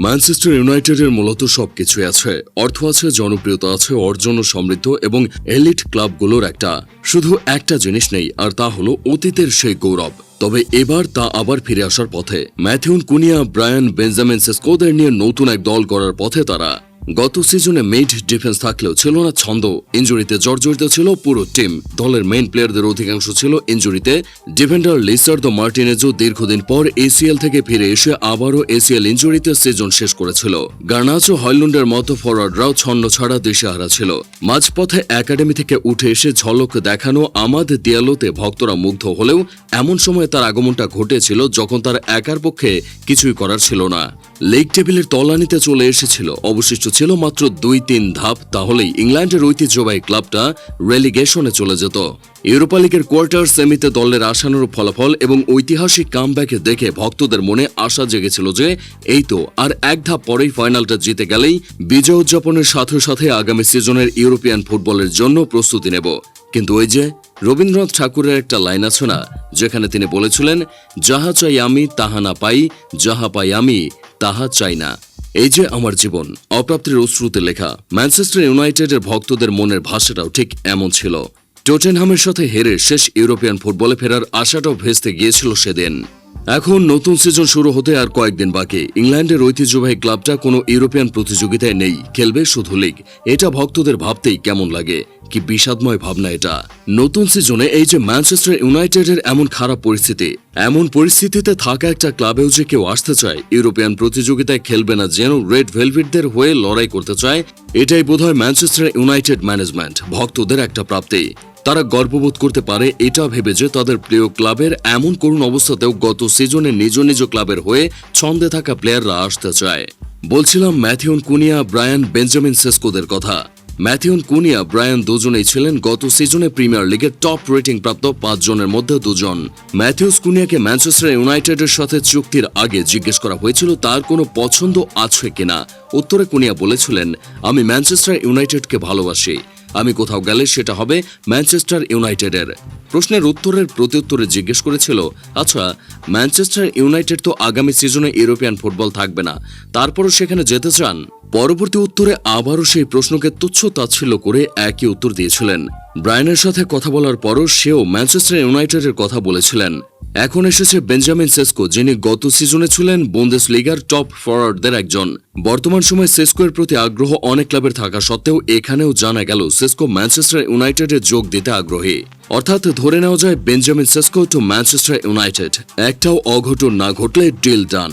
Manchester ইউনাইটেডের মূলত সবকিছু আছে। অর্থ আছে, জনপ্রিয়তা আছে, অর্জন সমৃদ্ধ এবং এলিট ক্লাবগুলোর একটা। শুধু একটা জিনিস নেই, আর তা হলো অতীতের সেই গৌরব। তবে এবার তা আবার ফিরে আসার পথে। ম্যাথিউন কুনিয়া, ব্রায়ান বেঞ্জামিন সেস্কোদের নিয়ে নতুন এক দল করার পথে তারা। গত সিজনে মিড ডিফেন্স থাকলেও ছিল না ছন্দ। ইঞ্জুরিতে জর্জরিত ছিল পুরো টিম। দলের মেইন প্লেয়ারদের অধিকাংশ ছিল ইঞ্জুরিতে। ডিফেন্ডার লিসার্দো মার্টিনেজও দীর্ঘদিন পর এসিএল থেকে ফিরে এসে আবারও এসিএল ইঞ্জুরিতে সিজন শেষ করেছিল। গার্নাচো হয়লুন্ডের মতো ফরওয়ার্ডরাও ছন্ন ছাড়া দিশেহারা ছিল। মাঝপথে একাডেমি থেকে উঠে এসে ঝলক দেখানো আমাদ দিয়ালোতে ভক্তরা মুগ্ধ হলেও এমন সময় তার আগমনটা ঘটেছিল যখন তার একার পক্ষে কিছুই করার ছিল না। লিগ টেবিলের তলানিতে চলে এসেছিল অবশিষ্ট ছিল মাত্র দুই তিন ধাপ, তাহলেই ইংল্যান্ডের ঐতিহ্যবাহী ক্লাবটা রেলিগেশনে চলে যেত। ইউরোপা লিগের কোয়ার্টার সেমিতে দলের আশানুরূপ ফলাফল এবং ঐতিহাসিক কামব্যাকে দেখে ভক্তদের মনে আশা জেগেছিল যে এই তো, আর এক ধাপ পরেই ফাইনালটা জিতে গেলেই বিজয় উদযাপনের সাথে সাথে আগামী সিজনের ইউরোপিয়ান ফুটবলের জন্য প্রস্তুতি নেব। কিন্তু ওই যে রবীন্দ্রনাথ ঠাকুরের একটা লাইন আছে না, যেখানে তিনি বলেছিলেন, যাহা চাই আমি, তাহা না পাই, যাহা পাই আমি, তাহা চাই না। এই যে আমার জীবন, অপ্রাপ্তির অশ্রুতে লেখা ম্যানচেস্টার ইউনাইটেডের ভক্তদের মনের ভাষাটাও ঠিক এমন ছিল। টোটেনহামের সাথে হেরে শেষ ইউরোপিয়ান ফুটবলে ফেরার আশাটাও ভেস্তে গিয়েছিল সেদিন। এখন নতুন সিজন শুরু হতে আর কয়েকদিন বাকি। ইংল্যান্ডের ঐতিহ্যবাহী ক্লাবটা কোনো ইউরোপিয়ান প্রতিযোগিতায় নেই, খেলবে শুধু লিগ এটা ভক্তদের ভাবতেই কেমন লাগে। কি বিষাদময় ভাবনা এটা? নতুন সিজনে এই যে ম্যানচেস্টার ইউনাইটেডের এমন খারাপ পরিস্থিতি, এমন পরিস্থিতিতে থাকা একটা ক্লাবেও যে কেউ আসতে চায়, ইউরোপিয়ান প্রতিযোগিতায় খেলবে না যেন রেড ভেলভেটদের হয়ে লড়াই করতে চায়, এটাই বোধহয় ম্যানচেস্টার ইউনাইটেড ম্যানেজমেন্ট, ভক্তদের একটা প্রাপ্তি। তারা গর্ববোধ করতে পারে এটা ভেবে যে তাদের প্রিয় ক্লাবের এমন করুণ অবস্থাতেও গত সিজনে নিজ নিজ ক্লাবের হয়ে ছন্দে থাকা প্লেয়াররা আসতে চায়। বলছিলাম ম্যাথিউন কুনিয়া, ব্রায়ান বেঞ্জামিন সেস্কোদের কথা। ম্যাথিউন কুনিয়া, ব্রায়ান দুজনেই ছিলেন গত সিজনে প্রিমিয়ার লিগের টপ রেটিং প্রাপ্ত পাঁচজনের মধ্যে দুজন। ম্যাথিউস কুনিয়াকে ম্যানচেস্টার ইউনাইটেডের সাথে চুক্তির আগে জিজ্ঞেস করা হয়েছিল তার কোনো পছন্দ আছে কিনা। উত্তরে কুনিয়া বলেছিলেন, আমি ম্যানচেস্টার ইউনাইটেডকে ভালোবাসি। আমি কোথাও গেলে সেটা হবে ম্যানচেস্টার ইউনাইটেডের। প্রশ্নের উত্তরের প্রত্যুত্তরে জিজ্ঞেস করেছিল আচ্ছা ম্যানচেস্টার ইউনাইটেড তো আগামী সিজনে ইউরোপিয়ান ফুটবল থাকবে না, তারপরও সেখানে যেতে চান? পরবর্তী উত্তরে আবারও সেই প্রশ্নকে তুচ্ছ তাচ্ছিল্য করে একই উত্তর দিয়েছিলেন। ব্রায়ানের সাথে কথা বলার পরও সেও ম্যানচেস্টার ইউনাইটেডের কথা বলেছিলেন। এখন এসেছে বেঞ্জামিন সেস্কো, যিনি গত সিজনে ছিলেন বোন্দেস লিগার টপ ফরওয়ার্ডদের একজন। বর্তমান সময়ে সেস্কোর প্রতি আগ্রহ অনেক ক্লাবের থাকা সত্ত্বেও এখানেও জানা গেল, সেস্কো ম্যানচেস্টার ইউনাইটেডে যোগ দিতে আগ্রহী। অর্থাৎ ধরে নেওয়া যায়, Benjamin Sesko to Manchester United. একটাও অঘটন না ঘটলে ডিল ডান।